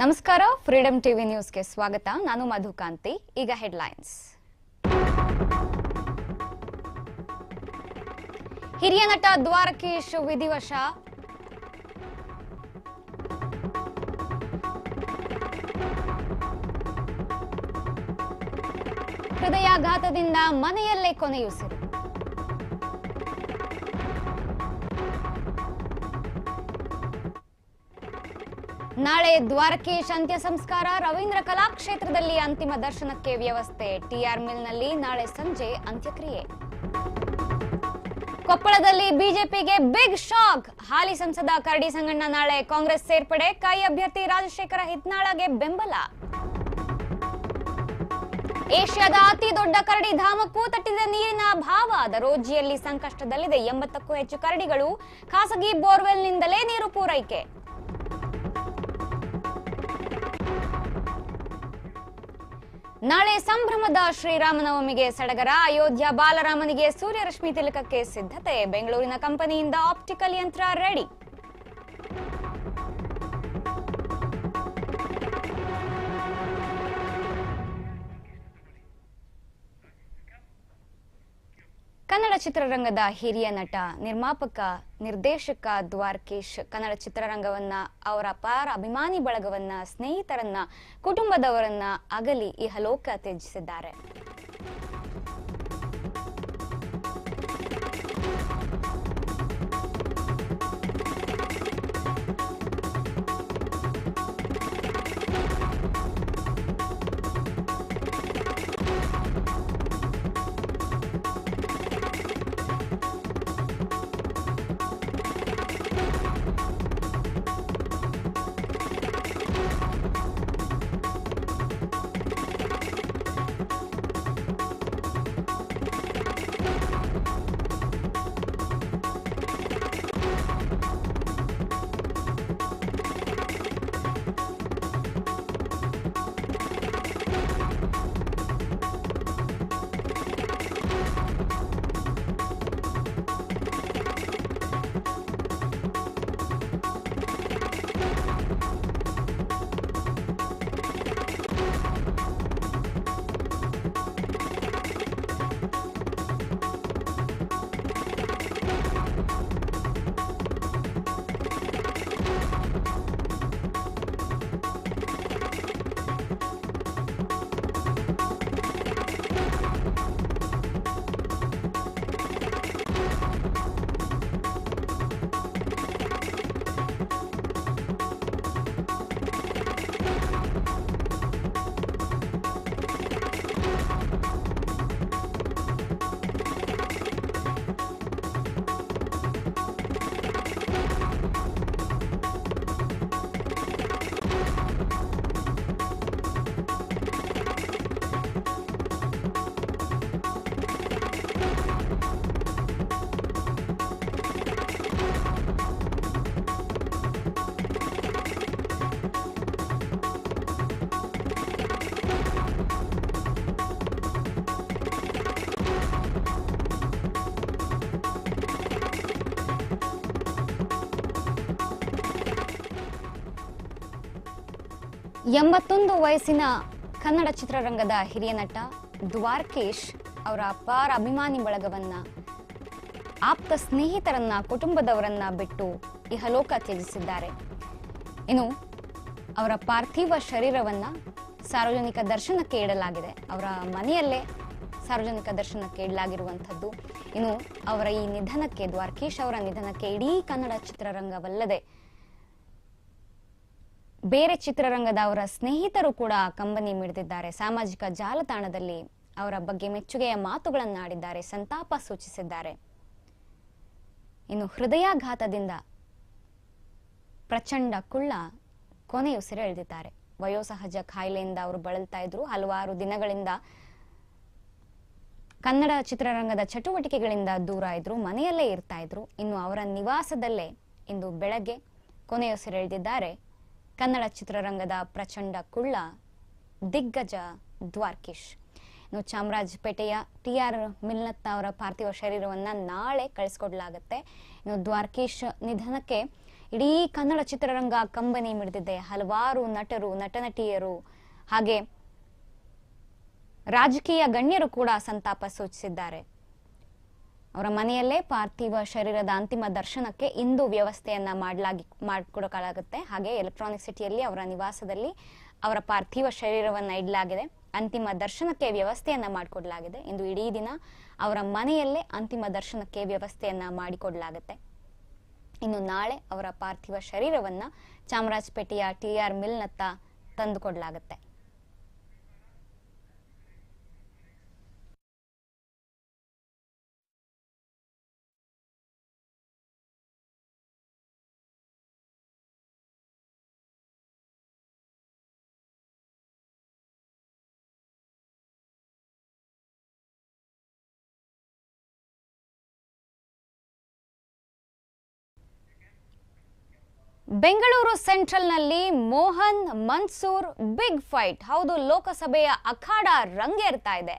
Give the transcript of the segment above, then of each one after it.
ನಮಸ್ಕಾರ freedom TV ನ್ಯೂಸ್ಗೆ ಸ್ವಾಗತ. ನಾನು ಮಧುಕಾಂತಿ ಈಗ ಹೆಡ್ಲೈನ್ಸ್ ಹಿರಿಯ ನಟ ದ್ವಾರಕೀಶ್ ವಿಧಿವಶ. ಹೃದಯಾಘಾತದಿಂದ ಮನೆಯಲ್ಲೇ ಕೊನೆಯುಸಿರು. ನಾಳೆ ದ್ವಾರಕೀಶ್ ಅಂತ್ಯ ಸಂಸ್ಕಾರ ರವೀಂದ್ರ ಕಲಾಕ್ಷೇತ್ರದಲ್ಲಿ ಅಂತಿಮ ದರ್ಶನಕ್ಕೆ ವ್ಯವಸ್ಥೆ. ಟಿಆರ್ ಮಿಲ್ನಲ್ಲಿ ನಾಳೆ ಸಂಜೆ ಅಂತ್ಯಕ್ರಿಯೆ. ಕೊಪ್ಪಳದಲ್ಲಿ ಬಿಜೆಪಿಗೆ ಬಿಗ್ ಶಾಕ್. ಹಾಲಿ ಸಂಸದ ಕರಡಿ ಸಂಗಣ್ಣ ನಾಳೆ ಕಾಂಗ್ರೆಸ್ ಸೇರ್ಪಡೆ. ಕೈ ಅಭ್ಯರ್ಥಿ ರಾಜಶೇಖರ ಹಿತ್ನಾಳಗೆ ಬೆಂಬಲ. ಏಷ್ಯಾದ ಅತಿ ದೊಡ್ಡ ಕರಡಿ ಧಾಮಕ್ಕೂ ತಟ್ಟಿದ ನೀರಿನ ಅಭಾವ. ದರೋಜಿಯಲ್ಲಿ ಸಂಕಷ್ಟದಲ್ಲಿದೆ ಎಂಬತ್ತಕ್ಕೂ ಹೆಚ್ಚು ಕರಡಿಗಳು. ಖಾಸಗಿ ಬೋರ್ವೆಲ್ನಿಂದಲೇ ನೀರು ಪೂರೈಕೆ. ನಾಳೆ ಸಂಭ್ರಮದ ಶ್ರೀರಾಮನವಮಿಗೆ ಸಡಗರ. ಅಯೋಧ್ಯ ಬಾಲರಾಮನಿಗೆ ಸೂರ್ಯರಶ್ಮಿ ತಿಲಕಕ್ಕೆ ಸಿದ್ಧತೆ. ಬೆಂಗಳೂರಿನ ಕಂಪನಿಯಿಂದ ಆಪ್ಟಿಕಲ್ ಯಂತ್ರ ರೆಡಿ. ಕನ್ನಡ ಚಿತ್ರರಂಗದ ಹಿರಿಯ ನಟ, ನಿರ್ಮಾಪಕ, ನಿರ್ದೇಶಕ ದ್ವಾರಕೇಶ್ ಕನ್ನಡ ಚಿತ್ರರಂಗವನ್ನ ಅವರ ಅಪಾರ ಅಭಿಮಾನಿ ಬಳಗವನ್ನ, ಸ್ನೇಹಿತರನ್ನ, ಕುಟುಂಬದವರನ್ನ ಅಗಲಿ ಇಹಲೋಕ ತ್ಯಜಿಸಿದ್ದಾರೆ. ಎಂಬತ್ತೊಂದು ವಯಸ್ಸಿನ ಕನ್ನಡ ಚಿತ್ರರಂಗದ ಹಿರಿಯ ನಟ ದ್ವಾರಕೇಶ್ ಅವರ ಅಪಾರ ಅಭಿಮಾನಿ ಬಳಗವನ್ನ, ಆಪ್ತ ಸ್ನೇಹಿತರನ್ನ, ಕುಟುಂಬದವರನ್ನ ಬಿಟ್ಟು ಇಹಲೋಕ ತ್ಯಜಿಸಿದ್ದಾರೆ. ಇನ್ನು ಅವರ ಪಾರ್ಥಿವ ಶರೀರವನ್ನ ಸಾರ್ವಜನಿಕ ದರ್ಶನಕ್ಕೆ ಇಡಲಾಗಿದೆ. ಅವರ ಮನೆಯಲ್ಲೇ ಸಾರ್ವಜನಿಕ ದರ್ಶನಕ್ಕೆ ಇಡಲಾಗಿರುವಂಥದ್ದು. ಇನ್ನು ಅವರ ಈ ನಿಧನಕ್ಕೆ, ದ್ವಾರಕೇಶ್ ಅವರ ನಿಧನಕ್ಕೆ ಇಡೀ ಕನ್ನಡ ಚಿತ್ರರಂಗವಲ್ಲದೆ ಬೇರೆ ಚಿತ್ರರಂಗದ ಅವರ ಸ್ನೇಹಿತರು ಕೂಡ ಕಂಬನಿ ಮಿಡಿದಿದ್ದಾರೆ. ಸಾಮಾಜಿಕ ಜಾಲತಾಣದಲ್ಲಿ ಅವರ ಬಗ್ಗೆ ಮೆಚ್ಚುಗೆಯ ಮಾತುಗಳನ್ನಾಡಿದ್ದಾರೆ. ಸಂತಾಪ ಸೂಚಿಸಿದ್ದಾರೆ. ಇನ್ನು ಹೃದಯಾಘಾತದಿಂದ ಪ್ರಚಂಡ ಕುಳ್ಳ ಕೊನೆಯುಸಿರೆಳೆದಿದ್ದಾರೆ ವಯೋಸಹಜ ಖಾಯಿಲೆಯಿಂದ ಅವರು ಬಳಲ್ತಾ ಇದ್ರು ಹಲವಾರು ದಿನಗಳಿಂದ ಕನ್ನಡ ಚಿತ್ರರಂಗದ ಚಟುವಟಿಕೆಗಳಿಂದ ದೂರ ಇದ್ರು ಮನೆಯಲ್ಲೇ ಇರ್ತಾ ಇದ್ರು ಇನ್ನು ಅವರ ನಿವಾಸದಲ್ಲೇ ಇಂದು ಬೆಳಗ್ಗೆ ಕೊನೆಯುಸಿರೆಳೆದಿದ್ದಾರೆ ಕನ್ನಡ ಚಿತ್ರರಂಗದ ಪ್ರಚಂಡ ಕುಳ್ಳ, ದಿಗ್ಗಜ ದ್ವಾರ್ಕಿಶ್. ಇನ್ನು ಚಾಮರಾಜಪೇಟೆಯ ಟಿ ಆರ್ ಮಿಲ್ನತ್ ಅವರ ಪಾರ್ಥಿವ ಶರೀರವನ್ನು ನಾಳೆ ಕಳಿಸ್ಕೊಡ್ಲಾಗತ್ತೆ. ಇನ್ನು ದ್ವಾರ್ಕೀಶ್ ನಿಧನಕ್ಕೆ ಇಡೀ ಕನ್ನಡ ಚಿತ್ರರಂಗ ಕಂಬನಿ ಮಿಡಿದಿದೆ. ಹಲವಾರು ನಟರು, ನಟನಟಿಯರು, ಹಾಗೆ ರಾಜಕೀಯ ಗಣ್ಯರು ಕೂಡ ಸಂತಾಪ ಸೂಚಿಸಿದ್ದಾರೆ. ಅವರ ಮನೆಯಲ್ಲೇ ಪಾರ್ಥಿವ ಶರೀರದ ಅಂತಿಮ ದರ್ಶನಕ್ಕೆ ಇಂದು ವ್ಯವಸ್ಥೆಯನ್ನ ಮಾಡಲಾಗಿ ಮಾಡಿಕೊಡಲಾಗುತ್ತೆ ಹಾಗೆ ಎಲೆಕ್ಟ್ರಾನಿಕ್ ಸಿಟಿಯಲ್ಲಿ ಅವರ ನಿವಾಸದಲ್ಲಿ ಅವರ ಪಾರ್ಥಿವ ಶರೀರವನ್ನ ಇಡಲಾಗಿದೆ. ಅಂತಿಮ ದರ್ಶನಕ್ಕೆ ವ್ಯವಸ್ಥೆಯನ್ನ ಮಾಡಿಕೊಡಲಾಗಿದೆ. ಇಂದು ಇಡೀ ದಿನ ಅವರ ಮನೆಯಲ್ಲೇ ಅಂತಿಮ ದರ್ಶನಕ್ಕೆ ವ್ಯವಸ್ಥೆಯನ್ನ ಮಾಡಿಕೊಡಲಾಗುತ್ತೆ. ಇನ್ನು ನಾಳೆ ಅವರ ಪಾರ್ಥಿವ ಶರೀರವನ್ನ ಚಾಮರಾಜಪೇಟೆಯ ಟಿ ಆರ್ ಮಿಲ್ನತ್ತ ತಂದುಕೊಡಲಾಗುತ್ತೆ. ಬೆಂಗಳೂರು ಸೆಂಟ್ರಲ್ನಲ್ಲಿ ಮೋಹನ್ ಮನ್ಸೂರ್ ಬಿಗ್ ಫೈಟ್. ಹೌದು ಲೋಕಸಭೆಯ ಅಖಾಡ ರಂಗೇರ್ತಾ ಇದೆ.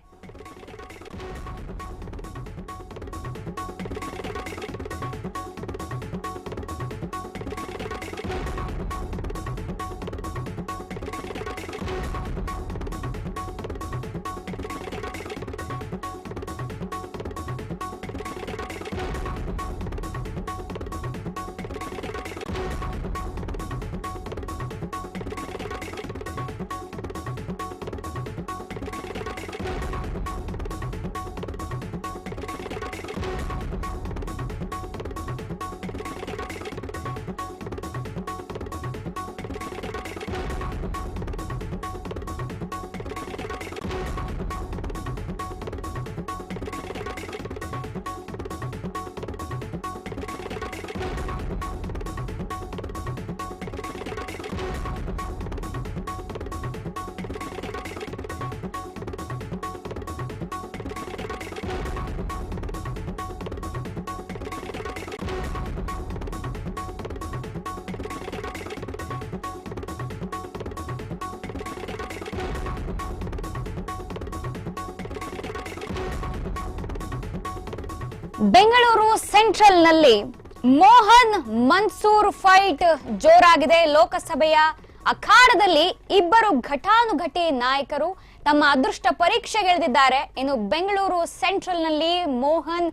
ಬೆಂಗಳೂರು ಸೆಂಟ್ರಲ್ನಲ್ಲಿ ಮೋಹನ್ ಮನ್ಸೂರ್ ಫೈಟ್ ಜೋರಾಗಿದೆ. ಲೋಕಸಭೆಯ ಅಖಾಡದಲ್ಲಿ ಇಬ್ಬರು ಘಟಾನುಘಟಿ ನಾಯಕರು ತಮ್ಮ ಅದೃಷ್ಟ ಪರೀಕ್ಷೆಗೆಳೆದಿದ್ದಾರೆ. ಇನ್ನು ಬೆಂಗಳೂರು ಸೆಂಟ್ರಲ್ನಲ್ಲಿ ಮೋಹನ್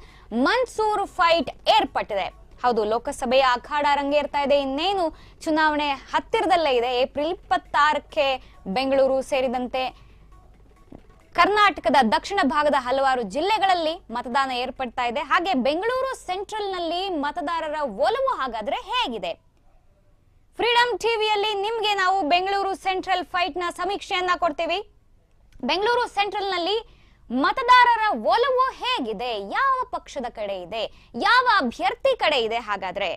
ಮನ್ಸೂರ್ ಫೈಟ್ ಏರ್ಪಟ್ಟಿದೆ. ಹೌದು, ಲೋಕಸಭೆಯ ಅಖಾಡ ರಂಗೇರ್ತಾ ಇದೆ. ಇನ್ನೇನು ಚುನಾವಣೆ ಹತ್ತಿರದಲ್ಲೇ ಇದೆ. ಏಪ್ರಿಲ್ ಇಪ್ಪತ್ತಾರಕ್ಕೆ ಬೆಂಗಳೂರು ಸೇರಿದಂತೆ ಕರ್ನಾಟಕದ ದಕ್ಷಿಣ ಭಾಗದ ಹಲವಾರು ಜಿಲ್ಲೆಗಳಲ್ಲಿ ಮತದಾನ ಏರ್ಪಡ್ತಾ ಇದೆ. ಹಾಗೆ ಬೆಂಗಳೂರು ಸೆಂಟ್ರಲ್ನಲ್ಲಿ ಮತದಾರರ ಒಲವು ಹಾಗಾದ್ರೆ ಹೇಗಿದೆ? ಫ್ರೀಡಮ್ ಟಿವಿಯಲ್ಲಿ ನಿಮ್ಗೆ ನಾವು ಬೆಂಗಳೂರು ಸೆಂಟ್ರಲ್ ಫೈಟ್ನ ಸಮೀಕ್ಷೆಯನ್ನ ಕೊಡ್ತೀವಿ. ಬೆಂಗಳೂರು ಸೆಂಟ್ರಲ್ನಲ್ಲಿ ಮತದಾರರ ಒಲವು ಹೇಗಿದೆ? ಯಾವ ಪಕ್ಷದ ಕಡೆ ಇದೆ? ಯಾವ ಅಭ್ಯರ್ಥಿ ಕಡೆ ಇದೆ ಹಾಗಾದ್ರೆ?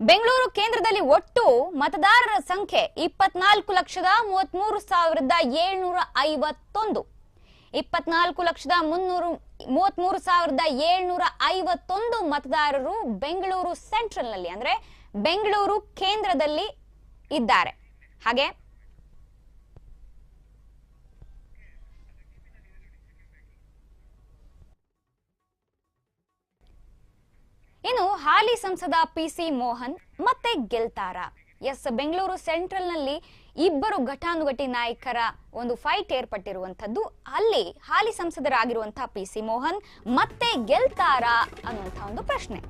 ಬೆಂಗಳೂರು ಕೇಂದ್ರದಲ್ಲಿ ಒಟ್ಟು ಮತದಾರರ ಸಂಖ್ಯೆ ಇಪ್ಪತ್ನಾಲ್ಕು ಲಕ್ಷದ ಮೂವತ್ಮೂರು ಸಾವಿರದ ಏಳ್ನೂರ ಐವತ್ತೊಂದು. ಇಪ್ಪತ್ನಾಲ್ಕು ಲಕ್ಷದ ಮುನ್ನೂರು, ಮೂವತ್ಮೂರು ಸಾವಿರದ ಏಳ್ನೂರ ಐವತ್ತೊಂದು ಮತದಾರರು ಬೆಂಗಳೂರು ಸೆಂಟ್ರಲ್ನಲ್ಲಿ ಅಂದ್ರೆ ಬೆಂಗಳೂರು ಕೇಂದ್ರದಲ್ಲಿ ಇದ್ದಾರೆ. ಹಾಗೆ ಇನ್ನು ಹಾಲಿ ಸಂಸದ ಪಿ ಸಿ ಮೋಹನ್ ಮತ್ತೆ ಗೆಲ್ತಾರ. ಎಸ್, ಬೆಂಗಳೂರು ಸೆಂಟ್ರಲ್ನಲ್ಲಿ ಇಬ್ಬರು ಘಟಾನುಘಟಿ ನಾಯಕರ ಒಂದು ಫೈಟ್ ಏರ್ಪಟ್ಟಿರುವಂತದ್ದು ಅಲ್ಲಿ ಹಾಲಿ ಸಂಸದರಾಗಿರುವಂತಹ ಪಿ ಸಿ ಮೋಹನ್ ಮತ್ತೆ ಗೆಲ್ತಾರಾ ಅನ್ನುವಂತಹ ಒಂದು ಪ್ರಶ್ನೆ.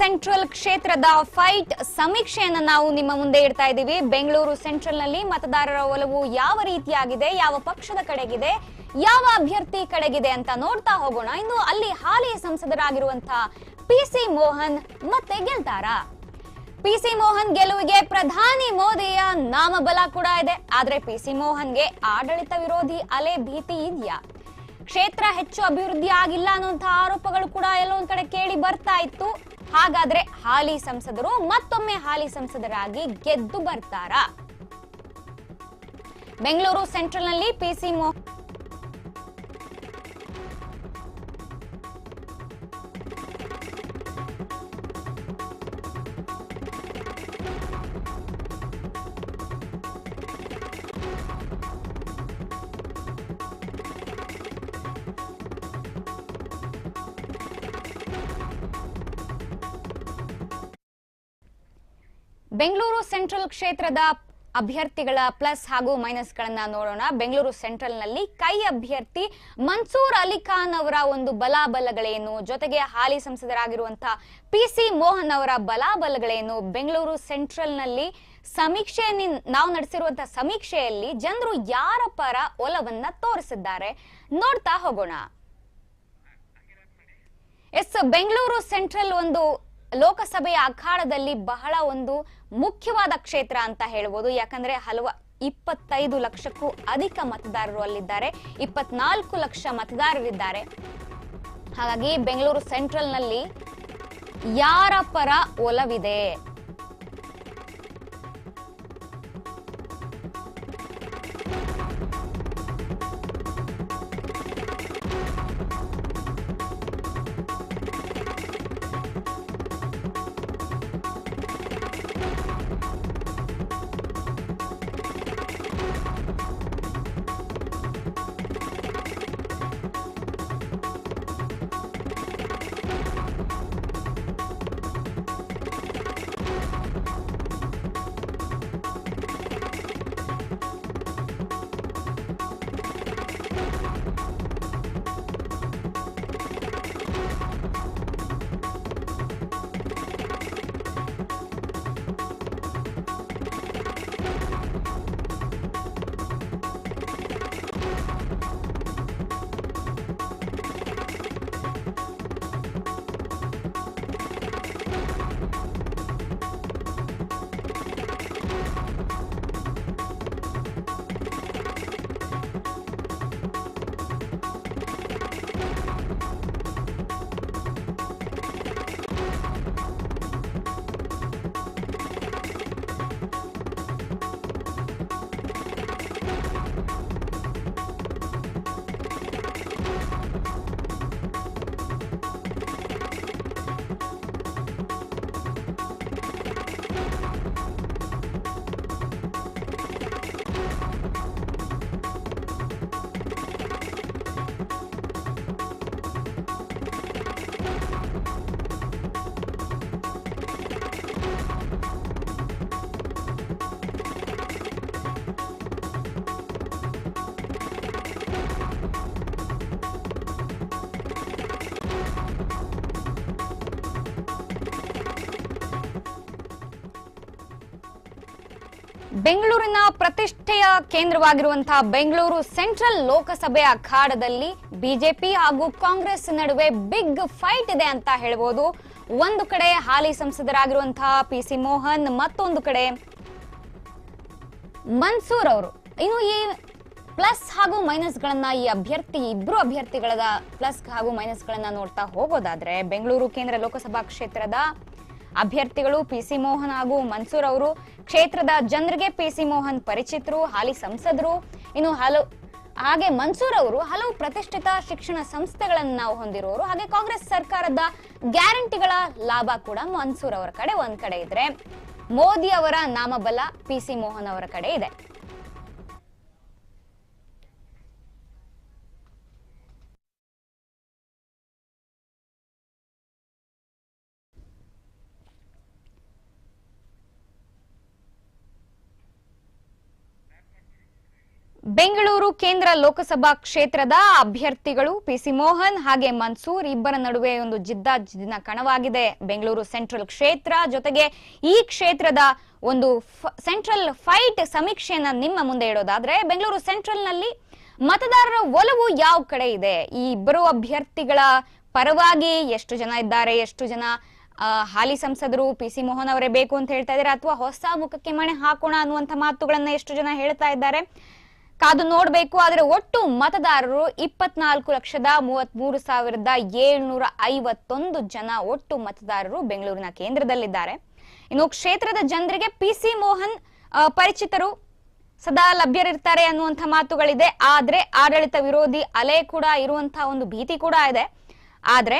ಸೆಂಟ್ರಲ್ ಕ್ಷೇತ್ರದ ಫೈಟ್ ಸಮೀಕ್ಷೆಯನ್ನು ನಾವು ನಿಮ್ಮ ಮುಂದೆ ಇಡ್ತಾ ಇದ್ದೀವಿ. ಬೆಂಗಳೂರು ಸೆಂಟ್ರಲ್ನಲ್ಲಿ ಮತದಾರರ ಒಲವು ಯಾವ ರೀತಿಯಾಗಿದೆ? ಯಾವ ಪಕ್ಷದ ಕಡೆಗಿದೆ? ಯಾವ ಅಭ್ಯರ್ಥಿ ಕಡೆಗಿದೆ ಅಂತ ನೋಡ್ತಾ ಹೋಗೋಣ. ಇನ್ನು ಅಲ್ಲಿ ಹಾಲಿ ಸಂಸದರಾಗಿರುವಂತಹ ಪಿ ಸಿ ಮೋಹನ್ ಮತ್ತೆ ಗೆಲ್ತಾರಾ. ಪಿ ಸಿ ಮೋಹನ್ ಗೆಲುವಿಗೆ ಪ್ರಧಾನಿ ಮೋದಿಯ ನಾಮಬಲ ಕೂಡ ಇದೆ. ಆದ್ರೆ ಪಿ ಸಿ ಮೋಹನ್ಗೆ ಆಡಳಿತ ವಿರೋಧಿ ಅಲೆ ಭೀತಿ ಇದೆಯಾ? ಕ್ಷೇತ್ರ ಹೆಚ್ಚು ಅಭಿವೃದ್ಧಿ ಆಗಿಲ್ಲ ಅನ್ನುವಂತಹ ಆರೋಪಗಳು ಕೂಡ ಎಲ್ಲೊಂದ್ ಕಡೆ ಕೇಳಿ ಬರ್ತಾ ಇತ್ತು. ಹಾಗಾದ್ರೆ ಹಾಲಿ ಸಂಸದರು ಮತ್ತೊಮ್ಮೆ ಹಾಲಿ ಸಂಸದರಾಗಿ ಗೆದ್ದು ಬರ್ತಾರಾ? ಬೆಂಗಳೂರು ಸೆಂಟ್ರಲ್ನಲ್ಲಿ ಪಿಸಿ ಮೋ ಬೆಂಗಳೂರು ಸೆಂಟ್ರಲ್ ಕ್ಷೇತ್ರದ ಅಭ್ಯರ್ಥಿಗಳ ಪ್ಲಸ್ ಹಾಗೂ ಮೈನಸ್ ಗಳನ್ನ ನೋಡೋಣ. ಬೆಂಗಳೂರು ಸೆಂಟ್ರಲ್ನಲ್ಲಿ ಕೈ ಅಭ್ಯರ್ಥಿ ಮನ್ಸೂರ್ ಅಲಿ ಖಾನ್ ಅವರ ಒಂದು ಬಲಾಬಲಗಳೇನು? ಜೊತೆಗೆ ಹಾಲಿ ಸಂಸದರಾಗಿರುವಂತಹ ಪಿ ಸಿ ಮೋಹನ್ ಅವರ ಬಲಾಬಲಗಳೇನು? ಬೆಂಗಳೂರು ಸೆಂಟ್ರಲ್ನಲ್ಲಿ ಸಮೀಕ್ಷೆ ನಾವು ನಡೆಸಿರುವಂತಹ ಸಮೀಕ್ಷೆಯಲ್ಲಿ ಜನರು ಯಾರ ಪರ ಒಲವನ್ನ ತೋರಿಸಿದ್ದಾರೆ? ನೋಡ್ತಾ ಹೋಗೋಣ. ಎಸ್, ಬೆಂಗಳೂರು ಸೆಂಟ್ರಲ್ ಒಂದು ಲೋಕಸಭೆಯ ಅಖಾಡದಲ್ಲಿ ಬಹಳ ಒಂದು ಮುಖ್ಯವಾದ ಕ್ಷೇತ್ರ ಅಂತ ಹೇಳ್ಬೋದು. ಯಾಕಂದ್ರೆ ಹಲವ ಇಪ್ಪತ್ತೈದು ಲಕ್ಷಕ್ಕೂ ಅಧಿಕ ಮತದಾರರು ಅಲ್ಲಿದ್ದಾರೆ. ಇಪ್ಪತ್ನಾಲ್ಕು ಲಕ್ಷ ಮತದಾರರಿದ್ದಾರೆ. ಹಾಗಾಗಿ ಬೆಂಗಳೂರು ಸೆಂಟ್ರಲ್ನಲ್ಲಿ ಯಾರ ಪರ ಒಲವಿದೆ? ಬೆಂಗಳೂರಿನ ಪ್ರತಿಷ್ಠೆಯ ಕೇಂದ್ರವಾಗಿರುವಂತಹ ಬೆಂಗಳೂರು ಸೆಂಟ್ರಲ್ ಲೋಕಸಭೆ ಅಖಾಡದಲ್ಲಿ ಬಿಜೆಪಿ ಹಾಗೂ ಕಾಂಗ್ರೆಸ್ ನಡುವೆ ಬಿಗ್ ಫೈಟ್ ಇದೆ ಅಂತ ಹೇಳ್ಬೋದು. ಒಂದು ಕಡೆ ಹಾಲಿ ಸಂಸದರಾಗಿರುವಂತಹ ಪಿ ಸಿ ಮೋಹನ್, ಮತ್ತೊಂದು ಕಡೆ ಮನ್ಸೂರ್ ಅವರು. ಇನ್ನು ಈ ಪ್ಲಸ್ ಹಾಗೂ ಮೈನಸ್ ಗಳನ್ನ ಈ ಅಭ್ಯರ್ಥಿ, ಇಬ್ರು ಅಭ್ಯರ್ಥಿಗಳ ಪ್ಲಸ್ ಹಾಗೂ ಮೈನಸ್ ಗಳನ್ನ ನೋಡ್ತಾ ಹೋಗೋದಾದ್ರೆ ಬೆಂಗಳೂರು ಕೇಂದ್ರ ಲೋಕಸಭಾ ಕ್ಷೇತ್ರದ ಅಭ್ಯರ್ಥಿಗಳು ಪಿ ಸಿ ಮೋಹನ್ ಹಾಗೂ ಮನ್ಸೂರ್ ಅವರು ಕ್ಷೇತ್ರದ ಜನರಿಗೆ ಪಿ ಸಿ ಮೋಹನ್ ಪರಿಚಿತರು, ಹಾಲಿ ಸಂಸದರು. ಇನ್ನು ಹಲವು ಹಾಗೆ ಮನ್ಸೂರ್ ಅವರು ಹಲವು ಪ್ರತಿಷ್ಠಿತ ಶಿಕ್ಷಣ ಸಂಸ್ಥೆಗಳನ್ನು ನಾವು ಹೊಂದಿರುವವರು ಹಾಗೆ ಕಾಂಗ್ರೆಸ್ ಸರ್ಕಾರದ ಗ್ಯಾರಂಟಿಗಳ ಲಾಭ ಕೂಡ ಮನ್ಸೂರ್ ಅವರ ಕಡೆ ಒಂದ್ ಕಡೆ ಇದ್ರೆ. ಮೋದಿ ಅವರ ನಾಮಬಲ ಪಿ ಸಿ ಮೋಹನ್ ಅವರ ಕಡೆ ಇದೆ. ಬೆಂಗಳೂರು ಕೇಂದ್ರ ಲೋಕಸಭಾ ಕ್ಷೇತ್ರದ ಅಭ್ಯರ್ಥಿಗಳು ಪಿ ಸಿ ಮೋಹನ್ ಹಾಗೆ ಮನ್ಸೂರ್ ಇಬ್ಬರ ನಡುವೆ ಒಂದು ಜಿದ್ದಾಜಿದ್ದಿನ ಕಣವಾಗಿದೆ. ಬೆಂಗಳೂರು ಸೆಂಟ್ರಲ್ ಕ್ಷೇತ್ರ ಜೊತೆಗೆ ಈ ಕ್ಷೇತ್ರದ ಒಂದು ಸೆಂಟ್ರಲ್ ಫೈಟ್ ಸಮೀಕ್ಷೆಯನ್ನ ನಿಮ್ಮ ಮುಂದೆ ಇಡೋದಾದ್ರೆ ಬೆಂಗಳೂರು ಸೆಂಟ್ರಲ್ನಲ್ಲಿ ಮತದಾರರ ಒಲವು ಯಾವ ಕಡೆ ಇದೆ? ಈ ಇಬ್ಬರು ಅಭ್ಯರ್ಥಿಗಳ ಪರವಾಗಿ ಎಷ್ಟು ಜನ ಇದ್ದಾರೆ? ಎಷ್ಟು ಜನ ಹಾಲಿ ಸಂಸದರು ಪಿ ಸಿ ಮೋಹನ್ ಅವರೇ ಬೇಕು ಅಂತ ಹೇಳ್ತಾ ಇದ್ದಾರೆ ಅಥವಾ ಹೊಸ ಮುಖಕ್ಕೆ ಮಣೆ ಹಾಕೋಣ ಅನ್ನುವಂಥ ಮಾತುಗಳನ್ನ ಎಷ್ಟು ಜನ ಹೇಳ್ತಾ ಇದ್ದಾರೆ? ಕಾದು ನೋಡಬೇಕು, ಆದರೆ ಒಟ್ಟು ಮತದಾರರು ಇಪ್ಪತ್ನಾಲ್ಕು ಲಕ್ಷದ ಮೂವತ್ತ್ ಮೂರು ಸಾವಿರದ ಏಳ್ನೂರ ಐವತ್ತೊಂದು ಜನ ಒಟ್ಟು ಮತದಾರರು ಬೆಂಗಳೂರಿನ ಕೇಂದ್ರದಲ್ಲಿದ್ದಾರೆ. ಇನ್ನು ಕ್ಷೇತ್ರದ ಜನರಿಗೆ ಪಿ ಸಿ ಮೋಹನ್ ಪರಿಚಿತರು ಸದಾ ಲಭ್ಯರಿರ್ತಾರೆ ಅನ್ನುವಂಥ ಮಾತುಗಳಿದೆ. ಆದರೆ ಆಡಳಿತ ವಿರೋಧಿ ಅಲೆ ಕೂಡ ಇರುವಂತಹ ಒಂದು ಭೀತಿ ಕೂಡ ಇದೆ. ಆದ್ರೆ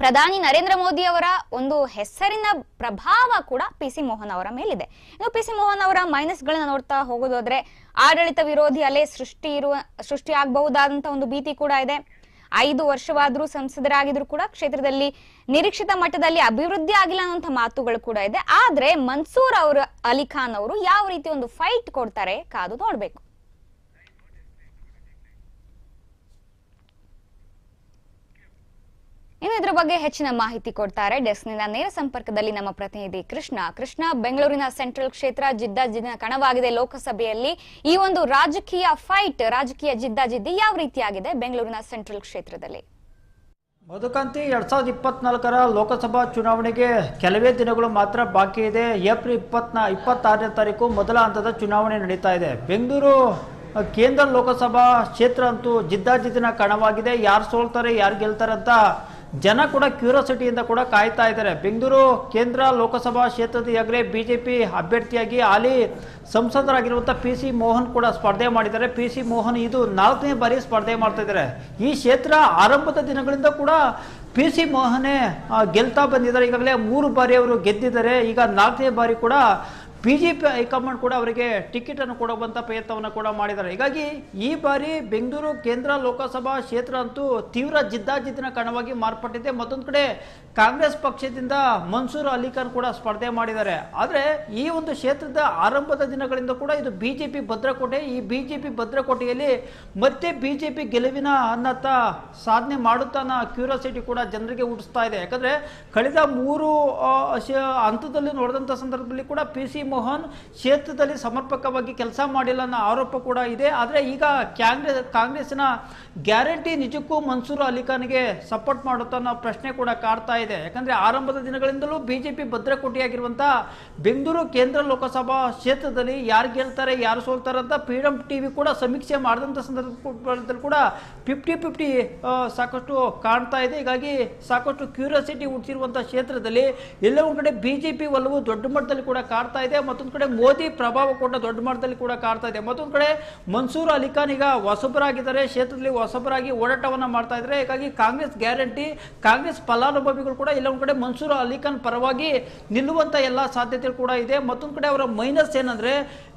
ಪ್ರಧಾನಿ ನರೇಂದ್ರ ಮೋದಿ ಅವರ ಒಂದು ಹೆಸರಿನ ಪ್ರಭಾವ ಕೂಡ ಪಿ ಸಿ ಮೋಹನ್ ಅವರ ಮೇಲಿದೆ. ಇನ್ನು ಪಿ ಸಿ ಮೋಹನ್ ಅವರ ಮೈನಸ್ ಗಳನ್ನ ನೋಡ್ತಾ ಹೋಗೋದಾದ್ರೆ, ಆಡಳಿತ ವಿರೋಧಿ ಅಲೆ ಸೃಷ್ಟಿ ಇರುವ, ಸೃಷ್ಟಿ ಆಗಬಹುದಾದಂತ ಒಂದು ಭೀತಿ ಕೂಡ ಇದೆ. ಐದು ವರ್ಷವಾದರೂ ಸಂಸದರಾಗಿದ್ರು ಕೂಡ ಕ್ಷೇತ್ರದಲ್ಲಿ ನಿರೀಕ್ಷಿತ ಮಟ್ಟದಲ್ಲಿ ಅಭಿವೃದ್ಧಿ ಆಗಿಲ್ಲ ಅನ್ನುವಂಥ ಮಾತುಗಳು ಕೂಡ ಇದೆ. ಆದ್ರೆ ಮನ್ಸೂರ್ ಅವರು ಅಲಿಖಾನ್ ಅವರು ಯಾವ ರೀತಿ ಒಂದು ಫೈಟ್ ಕೊಡ್ತಾರೆ ಕಾದು ನೋಡ್ಬೇಕು. ಇನ್ನು ಇದ್ರ ಬಗ್ಗೆ ಹೆಚ್ಚಿನ ಮಾಹಿತಿ ಕೊಡ್ತಾರೆ ಡೆಸ್ಕ್ನಿಂದ ನೇರ ಸಂಪರ್ಕದಲ್ಲಿ ನಮ್ಮ ಪ್ರತಿನಿಧಿ ಕೃಷ್ಣ. ಕೃಷ್ಣ, ಬೆಂಗಳೂರಿನ ಸೆಂಟ್ರಲ್ ಕ್ಷೇತ್ರ ಜಿದ್ದಾಜಿದ್ದಿನ ಕಣವಾಗಿದೆ. ಲೋಕಸಭೆಯಲ್ಲಿ ಈ ಒಂದು ರಾಜಕೀಯ ಫೈಟ್ ರಾಜಕೀಯ ಜಿದ್ದಾಜಿದ್ದಿ ಯಾವ ರೀತಿಯಾಗಿದೆ ಬೆಂಗಳೂರಿನ ಸೆಂಟ್ರಲ್ ಕ್ಷೇತ್ರದಲ್ಲಿ? ಮಧುಕಾಂತಿ ಎರಡ್ ಸಾವಿರದ ಇಪ್ಪತ್ನಾಲ್ಕರ ಲೋಕಸಭಾ ಚುನಾವಣೆಗೆ ಕೆಲವೇ ದಿನಗಳು ಮಾತ್ರ ಬಾಕಿ ಇದೆ. ಏಪ್ರಿಲ್ ಇಪ್ಪತ್ನಾ ಇಪ್ಪತ್ತಾರನೇ ತಾರೀಕು ಮೊದಲ ಹಂತದ ಚುನಾವಣೆ ನಡೀತಾ ಇದೆ. ಬೆಂಗಳೂರು ಕೇಂದ್ರ ಲೋಕಸಭಾ ಕ್ಷೇತ್ರ ಅಂತೂ ಜಿದ್ದಾಜಿದ್ದಿನ ಕಣವಾಗಿದೆ. ಯಾರು ಸೋಲ್ತಾರೆ, ಯಾರು ಗೆಲ್ತಾರೆ ಅಂತ ಜನ ಕೂಡ ಕ್ಯೂರಿಯಾಸಿಟಿಯಿಂದ ಕೂಡ ಕಾಯ್ತಾ ಇದ್ದಾರೆ. ಬೆಂಗಳೂರು ಕೇಂದ್ರ ಲೋಕಸಭಾ ಕ್ಷೇತ್ರದ ಈಗಾಗಲೇ ಬಿಜೆಪಿ ಅಭ್ಯರ್ಥಿಯಾಗಿ ಹಾಲಿ ಸಂಸದರಾಗಿರುವಂಥ ಪಿ ಸಿ ಮೋಹನ್ ಕೂಡ ಸ್ಪರ್ಧೆ ಮಾಡಿದ್ದಾರೆ. ಪಿ ಸಿ ಮೋಹನ್ ಇದು ನಾಲ್ಕನೇ ಬಾರಿ ಸ್ಪರ್ಧೆ ಮಾಡ್ತಾ ಇದ್ದಾರೆ. ಈ ಕ್ಷೇತ್ರ ಆರಂಭದ ದಿನಗಳಿಂದ ಕೂಡ ಪಿ ಸಿ ಮೋಹನೇ ಗೆಲ್ತಾ ಬಂದಿದ್ದಾರೆ. ಈಗಾಗಲೇ ಮೂರು ಬಾರಿ ಅವರು ಗೆದ್ದಿದ್ದಾರೆ. ಈಗ ನಾಲ್ಕನೇ ಬಾರಿ ಕೂಡ ಬಿಜೆಪಿ ಹೈಕಮಾಂಡ್ ಕೂಡ ಅವರಿಗೆ ಟಿಕೆಟ್ ಅನ್ನು ಕೊಡುವಂತ ಪ್ರಯತ್ನವನ್ನು ಕೂಡ ಮಾಡಿದ್ದಾರೆ. ಹೀಗಾಗಿ ಈ ಬಾರಿ ಬೆಂಗಳೂರು ಕೇಂದ್ರ ಲೋಕಸಭಾ ಕ್ಷೇತ್ರ ಅಂತೂ ತೀವ್ರ ಜಿದ್ದಾಜಿದ್ದಿನ ಕಣವಾಗಿ ಮಾರ್ಪಟ್ಟಿದೆ. ಮತ್ತೊಂದು ಕಡೆ ಕಾಂಗ್ರೆಸ್ ಪಕ್ಷದಿಂದ ಮನ್ಸೂರ್ ಅಲಿಖಾನ್ ಕೂಡ ಸ್ಪರ್ಧೆ ಮಾಡಿದ್ದಾರೆ. ಆದರೆ ಈ ಒಂದು ಕ್ಷೇತ್ರದ ಆರಂಭದ ದಿನಗಳಿಂದ ಕೂಡ ಇದು ಬಿಜೆಪಿ ಭದ್ರಕೋಟೆ. ಈ ಬಿಜೆಪಿ ಭದ್ರಕೋಟೆಯಲ್ಲಿ ಮತ್ತೆ ಬಿಜೆಪಿ ಗೆಲುವಿನ ಅನ್ನತ್ತ ಸಾಧನೆ ಮಾಡುತ್ತಾ ಅನ್ನೋ ಕ್ಯೂರಿಯಾಸಿಟಿ ಕೂಡ ಜನರಿಗೆ ಹುಟ್ಟಿಸ್ತಾ ಇದೆ. ಯಾಕಂದ್ರೆ ಕಳೆದ ಮೂರು ಹಂತದಲ್ಲಿ ನೋಡಿದಂಥ ಸಂದರ್ಭದಲ್ಲಿ ಕೂಡ ಪಿ ಸಿ ಮೋಹನ್ ಕ್ಷೇತ್ರದಲ್ಲಿ ಸಮರ್ಪಕವಾಗಿ ಕೆಲಸ ಮಾಡಿಲ್ಲ ಅನ್ನೋ ಆರೋಪ ಕೂಡ ಇದೆ. ಆದರೆ ಈಗ ಕಾಂಗ್ರೆಸ್ ಕಾಂಗ್ರೆಸ್ನ ಗ್ಯಾರಂಟಿ ನಿಜಕ್ಕೂ ಮನ್ಸೂರ್ ಅಲಿಖಾನ್ಗೆ ಸಪೋರ್ಟ್ ಮಾಡುತ್ತಾ ಅನ್ನೋ ಪ್ರಶ್ನೆ ಕೂಡ ಕಾಡ್ತಾ ಇದೆ. ಯಾಕಂದ್ರೆ ಆರಂಭದ ದಿನಗಳಿಂದಲೂ ಬಿಜೆಪಿ ಭದ್ರಕೋಟೆಯಾಗಿರುವಂಥ ಬೆಂಗಳೂರು ಕೇಂದ್ರ ಲೋಕಸಭಾ ಕ್ಷೇತ್ರದಲ್ಲಿ ಯಾರು ಗೆಲ್ತಾರೆ, ಯಾರು ಸೋಲ್ತಾರೆ ಅಂತ ಫ್ರೀಡಮ್ ಟಿವಿ ಕೂಡ ಸಮೀಕ್ಷೆ ಮಾಡಿದಂಥ ಸಂದರ್ಭದಲ್ಲಿ ಕೂಡ ಫಿಫ್ಟಿ ಫಿಫ್ಟಿ ಸಾಕಷ್ಟು ಕಾಣ್ತಾ ಇದೆ. ಹೀಗಾಗಿ ಸಾಕಷ್ಟು ಕ್ಯೂರಿಯಾಸಿಟಿ ಹುಟ್ಟಿರುವಂಥ ಕ್ಷೇತ್ರದಲ್ಲಿ ಎಲ್ಲ ಕಡೆ ಬಿಜೆಪಿ ಒಲವು ದೊಡ್ಡ ಮಟ್ಟದಲ್ಲಿ ಕೂಡ ಕಾಡ್ತಾ ಇದೆ. ಮತ್ತೊಂದು ಕಡೆ ಮೋದಿ ಪ್ರಭಾವ ಕೂಡ ದೊಡ್ಡ ಮಟ್ಟದಲ್ಲಿ ಕೂಡ ಕಾಡ್ತಾ ಇದೆ. ಮತ್ತೊಂದು ಕಡೆ ಮನ್ಸೂರ್ ಅಲಿಖಾನ್ ಈಗ ಹೊಸಬರಾಗಿದ್ದಾರೆ. ಕ್ಷೇತ್ರದಲ್ಲಿ ಹೊಸಬರಾಗಿ ಓಡಾಟವನ್ನು ಮಾಡ್ತಾ ಇದ್ದಾರೆ. ಹೀಗಾಗಿ ಕಾಂಗ್ರೆಸ್ ಗ್ಯಾರಂಟಿ, ಕಾಂಗ್ರೆಸ್ ಫಲಾನುಭವಿಗಳು ಕೂಡ ಇಲ್ಲ, ಒಂದು ಕಡೆ ಮನ್ಸೂರ್ ಅಲಿಖಾನ್ ಪರವಾಗಿ ನಿಲ್ಲುವಂತ ಎಲ್ಲ ಸಾಧ್ಯತೆಗಳು ಕೂಡ ಇದೆ. ಮತ್ತೊಂದು ಕಡೆ ಅವರ ಮೈನಸ್ ಏನಂದ್ರೆ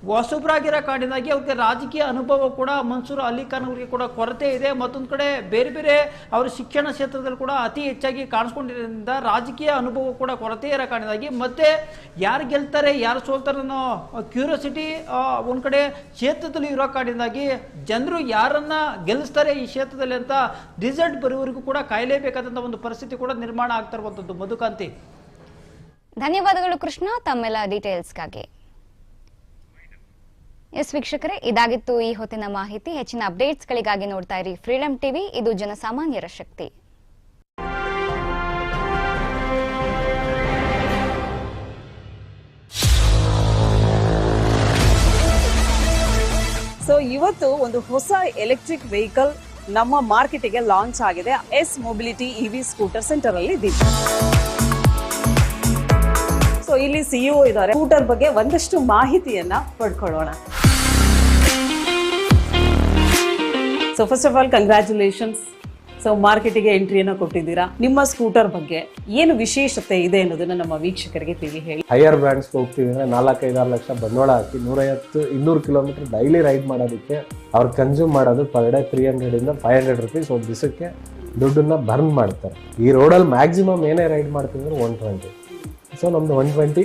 ಹೊಸಬರಾಗಿರೋ ಕಾರಣದಿಂದಾಗಿ ಅವ್ರಿಗೆ ರಾಜಕೀಯ ಅನುಭವ ಕೂಡ ಮನ್ಸೂರ್ ಅಲಿ ಖಾನ್ ಅವರಿಗೆ ಕೂಡ ಕೊರತೆ ಇದೆ. ಮತ್ತೊಂದು ಕಡೆ ಬೇರೆ ಬೇರೆ ಅವರ ಶಿಕ್ಷಣ ಕ್ಷೇತ್ರದಲ್ಲಿ ಕೂಡ ಅತಿ ಹೆಚ್ಚಾಗಿ ಕಾಣಿಸ್ಕೊಂಡಿರೋದ್ರಿಂದ ರಾಜಕೀಯ ಅನುಭವ ಕೂಡ ಕೊರತೆ ಇರೋ ಕಾರಣದಿಂದಾಗಿ ಮತ್ತೆ ಯಾರು ಗೆಲ್ತಾರೆ, ಯಾರು ಸೋಲ್ತಾರೆ ಅನ್ನೋ ಕ್ಯೂರಿಯಾಸಿಟಿ ಒಂದು ಕಡೆ ಕ್ಷೇತ್ರದಲ್ಲಿ ಇರೋ ಕಾರಣದಿಂದಾಗಿ ಜನರು ಯಾರನ್ನ ಗೆಲ್ಲಿಸ್ತಾರೆ ಈ ಕ್ಷೇತ್ರದಲ್ಲಿ ಅಂತ ರಿಸಲ್ಟ್ ಬರುವವರೆಗೂ ಕೂಡ ಕಾಯಲೇಬೇಕಾದಂತ ಒಂದು ಪರಿಸ್ಥಿತಿ ಕೂಡ ನಿರ್ಮಾಣ ಆಗ್ತಾ ಇರುವಂತದ್ದು. ಮಧುಕಾಂತಿ. ಧನ್ಯವಾದಗಳು ಕೃಷ್ಣ. ತಮ್ಮೆಲ್ಲ ಡೀಟೇಲ್ಸ್ಗಾಗಿ ಎಸ್ ವೀಕ್ಷಕರೇ, ಇದಾಗಿತ್ತು ಈ ಹೊತ್ತಿನ ಮಾಹಿತಿ. ಹೆಚ್ಚಿನ ಅಪ್ಡೇಟ್ಸ್ಗಳಿಗಾಗಿ ನೋಡ್ತಾ ಇರಿ ಫ್ರೀಡಂ ಟಿವಿ. ಇದು ಜನಸಾಮಾನ್ಯರ ಶಕ್ತಿ. ಸೊ ಇವತ್ತು ಒಂದು ಹೊಸ ಎಲೆಕ್ಟ್ರಿಕ್ ವೆಹಿಕಲ್ ನಮ್ಮ ಮಾರ್ಕೆಟಿಗೆ ಲಾಂಚ್ ಆಗಿದೆ. S mobility EV scooter center ಅಲ್ಲಿ ಇದ್ದೀವಿ ಸೊ ಇಲ್ಲಿ ಸಿಇಒ ಇದ್ದಾರೆ. ಸ್ಕೂಟರ್ ಬಗ್ಗೆ ಒಂದಷ್ಟು ಮಾಹಿತಿಯನ್ನ ಪಡ್ಕೊಳ್ಳೋಣ. So first of all congratulations so ಮಾರ್ಕೆಟಿಗೆ ಎಂಟ್ರಿಯನ್ನು ಕೊಟ್ಟಿದ್ದೀರಾ. ನಿಮ್ಮ ಸ್ಕೂಟರ್ ಬಗ್ಗೆ ಏನು ವಿಶೇಷತೆ ಇದೆ ಅನ್ನೋದನ್ನ ನಮ್ಮ ವೀಕ್ಷಕರಿಗೆ ತಿಳಿ ಹೇಳಿ. ಹೈಯರ್ ಬ್ರ್ಯಾಂಡ್ಸ್ ಹೋಗ್ತೀವಿ ಅಂದರೆ ನಾಲ್ಕೈದಾರು ಲಕ್ಷ ಬಂಡವಾಳ ಹಾಕಿ ನೂರೈವತ್ತು, ಇನ್ನೂರು ಕಿಲೋಮೀಟರ್ ಡೈಲಿ ರೈಡ್ ಮಾಡೋದಕ್ಕೆ ಅವ್ರು ಕನ್ಸ್ಯೂಮ್ ಮಾಡೋದು ಪರ್ ಡೇ ತ್ರೀ ಹಂಡ್ರೆಡಿಂದ ಫೈವ್ ಹಂಡ್ರೆಡ್ ರುಪೀಸ್ ಒಂದು ದಿವಸಕ್ಕೆ ದುಡ್ಡನ್ನ ಬರ್ನ್ ಮಾಡ್ತಾರೆ. ಈ ರೋಡಲ್ಲಿ ಮ್ಯಾಕ್ಸಿಮಮ್ ಏನೇ ರೈಡ್ ಮಾಡ್ತೀವಿ ಅಂದ್ರೆ ಒನ್ ಟ್ವೆಂಟಿ ಸೊ ನಮ್ಮದು one twenty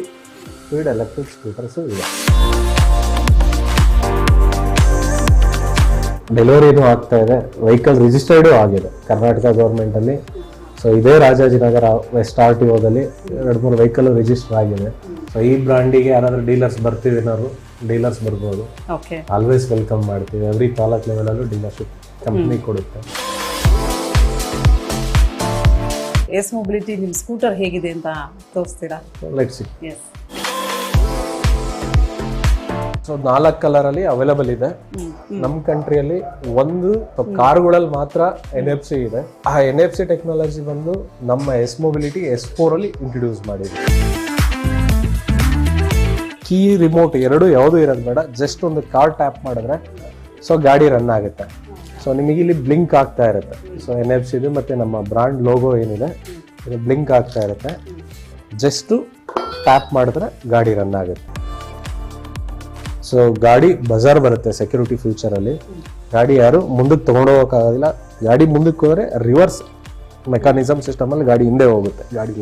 speed electric scooters ಇದೆ ಡೆಲಿವರಿನೂ ಆಗ್ತಾ ಇದೆ. ವೆಹಿಕಲ್ ರಿಜಿಸ್ಟರ್ಡು ಆಗಿದೆ. ಕರ್ನಾಟಕ ಗೌರ್ಮೆಂಟಲ್ಲಿ ಸೊ ಇದೇ ರಾಜಾಜಿನಗರ ವೆಸ್ಟ್ ಆರ್ ಟಿ ಓದಲ್ಲಿ ಎರಡು ಮೂರು ವೆಹಿಕಲ್ ರಿಜಿಸ್ಟರ್ ಆಗಿದೆ. ಸೊ ಈ ಬ್ರ್ಯಾಂಡಿಗೆ ಯಾರಾದರೂ ಡೀಲರ್ಸ್ ಬರ್ತೀವಿ ಏನಾದ್ರು ಡೀಲರ್ಸ್ ಬರ್ಬೋದು. ಆಲ್ವೇಸ್ ವೆಲ್ಕಮ್ ಮಾಡ್ತೀವಿ. ಎವ್ರಿ ತಾಲೂಕ್ ಲೆವೆಲಲ್ಲೂ ಡೀಲರ್ಶಿಪ್ ಕಂಪ್ನಿ ಕೊಡುತ್ತೆ. ಎಸ್ ಮೊಬಿಲಿಟಿ ನಿಮ್ಮ ಸ್ಕೂಟರ್ ಹೇಗಿದೆ ಅಂತ ತೋರಿಸ್ತೀರಾ? ಎಸ್ ಸೊ ನಾಲ್ಕು ಕಲರ್ ಅಲ್ಲಿ ಅವೈಲಬಲ್ ಇದೆ. ನಮ್ಮ ಕಂಟ್ರಿಯಲ್ಲಿ ಒಂದು ಕಾರ್ಗಳಲ್ಲಿ ಮಾತ್ರ ಎನ್ ಎಫ್ ಸಿ ಇದೆ. ಆ ಎನ್ ಎಫ್ ಸಿ ಟೆಕ್ನಾಲಜಿ ಬಂದು ನಮ್ಮ ಎಸ್ ಮೊಬಿಲಿಟಿ ಎಸ್ ಫೋರ್ ಅಲ್ಲಿ ಇಂಟ್ರೊಡ್ಯೂಸ್ ಮಾಡಿದೆ. ಕೀ ರಿಮೋಟ್ ಎರಡು ಯಾವುದು ಇರೋದು ಬೇಡ. ಜಸ್ಟ್ ಒಂದು ಕಾರ್ ಟ್ಯಾಪ್ ಮಾಡಿದ್ರೆ ಸೊ ಗಾಡಿ ರನ್ ಆಗುತ್ತೆ. ಸೊ ನಿಮಗೆ ಇಲ್ಲಿ ಬ್ಲಿಂಕ್ ಆಗ್ತಾ ಇರುತ್ತೆ. ಸೊ ಎನ್ ಎಫ್ ಸಿದು ಮತ್ತು ನಮ್ಮ ಬ್ರಾಂಡ್ ಲೋಗೋ ಏನಿದೆ ಇದು ಬ್ಲಿಂಕ್ ಆಗ್ತಾ ಇರುತ್ತೆ. ಜಸ್ಟು ಟ್ಯಾಪ್ ಮಾಡಿದ್ರೆ ಗಾಡಿ ರನ್ ಆಗುತ್ತೆ. ಸೊ ಗಾಡಿ ಬಜಾರ್ ಬರುತ್ತೆ ಸೆಕ್ಯೂರಿಟಿ ಫ್ಯೂಚರಲ್ಲಿ ಗಾಡಿ ಯಾರು ಮುಂದಕ್ಕೆ ತೊಗೊಂಡೋಗೋಕ್ಕಾಗೋದಿಲ್ಲ ಗಾಡಿ ಮುಂದಕ್ಕೆ ಹೋದರೆ ರಿವರ್ಸ್ ಮೆಕ್ಯಾನಿಸಮ್ ಸಿಸ್ಟಮಲ್ಲಿ ಗಾಡಿ ಹಿಂದೆ ಹೋಗುತ್ತೆ. ಗಾಡಿ